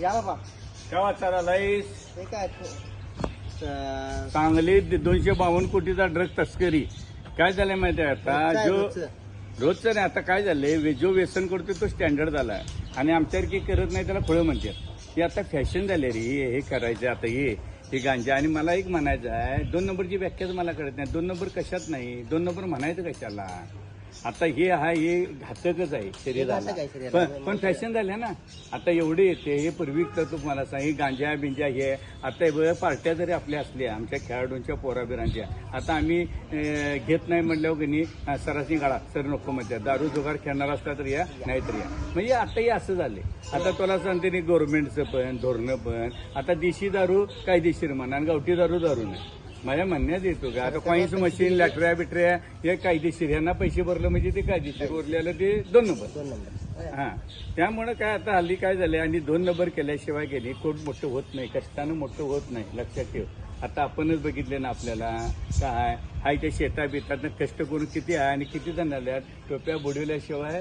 या बाबा. केव्हा काय सांगली दोनशे बावन्न कोटीचा ड्रग तस्करी. काय झालंय माहिती आहे आता काय जो रोजचं? रोजचं नाही आता काय झालंय? वे- जो व्यसन करतो तो स्टँडर्ड झालाय आणि आमच्यासारखी करत नाही त्याला फळं म्हणतात. ही आता फॅशन झाली रे हे हे करायचं आता हे हे गांजा. आणि मला एक म्हणायचं आहे दोन नंबरची व्याख्याच मला कळत नाही. दोन नंबर कशात नाही? दोन नंबर म्हणायचं कशाला? आता हे हा हे घातकच आहे शरीराला. घातक आहे शरीराला. पण पण फॅशन झाल्या ना. आता एवढे येते हे पूर्वी तर तुम्हाला सांग हे गांजा बिंजा हे आता हे बघ, पार्ट्या जरी आपल्या असल्या आमच्या खेळाडूंच्या पोराबिरांच्या आता आम्ही अं, घेत नाही म्हणल्यावर की नाही अं, सरासरी गाळा सर नको म्हणतात. दारू जुगार खेळणार असला तर या नाहीतर या. म्हणजे आता हे असं झाले आता तुला सांगते नाही गव्हर्नमेंटचं पण धोरणं पण. आता देशी दारू कायदेशीर म्हणा आणि गावठी दारू दारू नाही. माझ्या म्हणण्यात येतो का? आता कॉईन्स मशीन लॅटऱ्या बिटऱ्या हे कायदेशीर यांना पैसे भरलं म्हणजे ते कायदेशीर उरलेलं ते दोन नंबर दोन नंबर हा. त्यामुळे काय आता हल्ली काय झालंय आणि दोन नंबर केल्याशिवाय गेली कोण मोठं होत नाही कष्टानं मोठं होत नाही लक्षात ठेव. आता आपणच बघितले ना आपल्याला. काय? हाय त्या शेता बितातनं कष्ट करून किती आहे आणि किती जण आल्यात टोप्या बुडवल्याशिवाय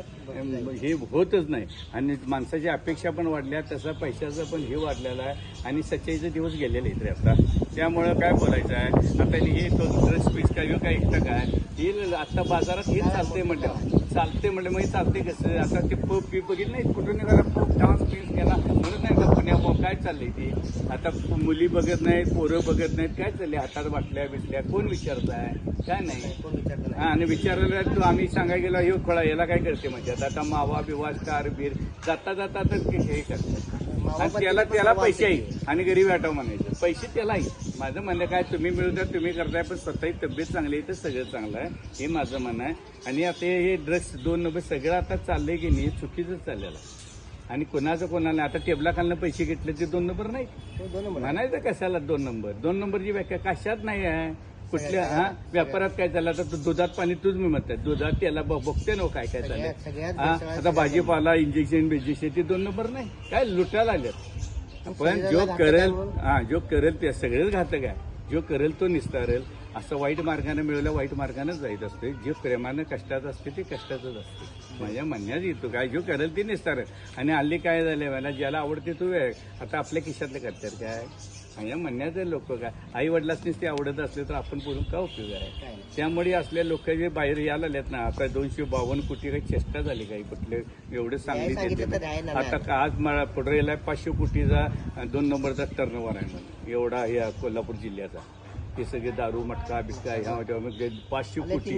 हे होतच नाही. आणि माणसाची अपेक्षा पण वाढल्या तसा पैशाचं पण हे वाढलेलं आहे. आणि सच्चाईचे दिवस गेलेले आहेत रे आता. त्यामुळं काय बोलायचं आहे? आता हे तो ड्रेस पीस काय काय एकटं काय? हे आता बाजारात हे चालतंय म्हटलं. चालते म्हटलं मग चालते कसं? आता ते पब पी बघितलं नाही कुठून निघाला पब डान्स पीस केला म्हणत नाही का पुण्या काय चाललंय ते? आता मुली बघत नाहीत पोरं बघत नाहीत काय चाललंय? हातात बाटल्या बिटल्या कोण विचारत आहे काय नाही. कोण नाही. हा आणि विचारायला तू आम्ही सांगायला गेलो ह्यो खोळा याला काय करते म्हणजे? आता आता मावा बिवा कार बीर जाता जाता तर ते हे करतात. आणि त्याला त्याला पैसे आहे आणि गरीब आठव म्हणायचं. पैसे त्याला आहे माझं म्हणणं काय तुम्ही मिळवता तुम्ही करताय पण स्वतःची तब्येत चांगली आहे तर सगळं चांगलं आहे. हे माझं म्हणणं आहे. आणि आता हे ड्रग्स दोन नंबर सगळं आता चाललंय की नाही चुकीचं चाललेलं आहे. आणि कोणाचं कोणाला आता टेबला खालनं पैसे घेतले ते दोन नंबर नाही दोन नंबर. म्हणायचं कशाला दोन नंबर? दोन नंबरची व्याख्या कशात नाही आहे? कुठल्या हा? व्यापारात काय चाललं आता दुधात पाणी तूच मी म्हणतात दुधात त्याला बघते ना हो काय काय सगळ्यात हा? आता भाजीपाला इंजेक्शन बिजेक्शन ते दोन नंबर नाही. काय लुटायला आल्यात पण जो करेल. हा जो करेल ते सगळेच घातक आहे. जो करेल तो निस्तारेल. असं वाईट मार्गाने मिळवलं वाईट मार्गानेच जायत असते जे प्रेमानं कष्टात असते ते कष्टातच असते माझ्या म्हणण्यात येतो काय जो करेल ते निस्तारेल आणि हल्ली काय झालंय मला ज्याला आवडते तो वेळ. आता आपल्या खिशातले करतात काय? माझ्या म्हणण्याचं लोक काय? आई वडिलांनीच ते आवडत असले तर आपण बोलून का उपयोग आहे. त्यामुळे असले लोक जे बाहेर यायला आलेत ना आता दोनशे बावन्न कोटी काही चेष्टा झाली काही कुठले? एवढे सांगली आता का आज मला पुढे पाचशे कोटीचा दोन नंबरचा टर्नओव्हर आहे म्हणून. एवढा या कोल्हापूर जिल्ह्याचा. हे सगळे दारू मटका बिटका ह्या पाचशे कोटी.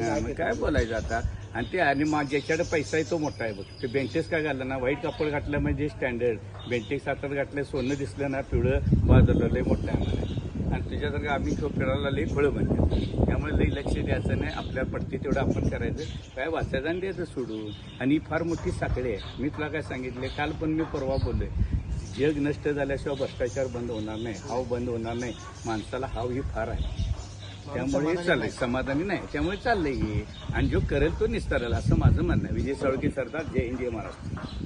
हा, मग काय बोलायचं आता? आणि ते आणि मा- ज्याच्याकडे पैसा आहे तो मोठा आहे बघ. ते बेंचेस काय घातलं ना? व्हाईट कापड घातलं म्हणजे स्टँडर्ड बेंचेस हातात घातलं सोनं दिसलं ना पिवळं बाजूला लय मोठं आहे मला आणि तुझ्यासारखं आम्ही तो फिरायला लई फळं म्हणतो. त्यामुळे लई लक्ष द्यायचं नाही आपल्या पडते तेवढं आपण करायचं. काय वाचायचं आणि द्यायचं सोडून. आणि ही फार मोठी साखळी आहे. मी तुला काय सांगितले काल पण मी परवा बोललोय. जग नष्ट झाल्याशिवाय भ्रष्टाचार बंद होणार नाही हाव बंद होणार नाही. माणसाला हाव ही फार आहे. त्यामुळे चाललंय समाधानी नाही त्यामुळे चाललंय हे. आणि जो करेल तो निस्तारेल असं माझं म्हणणं आहे. विजय साळुके सरदार जय हिंद जय महाराष्ट्र.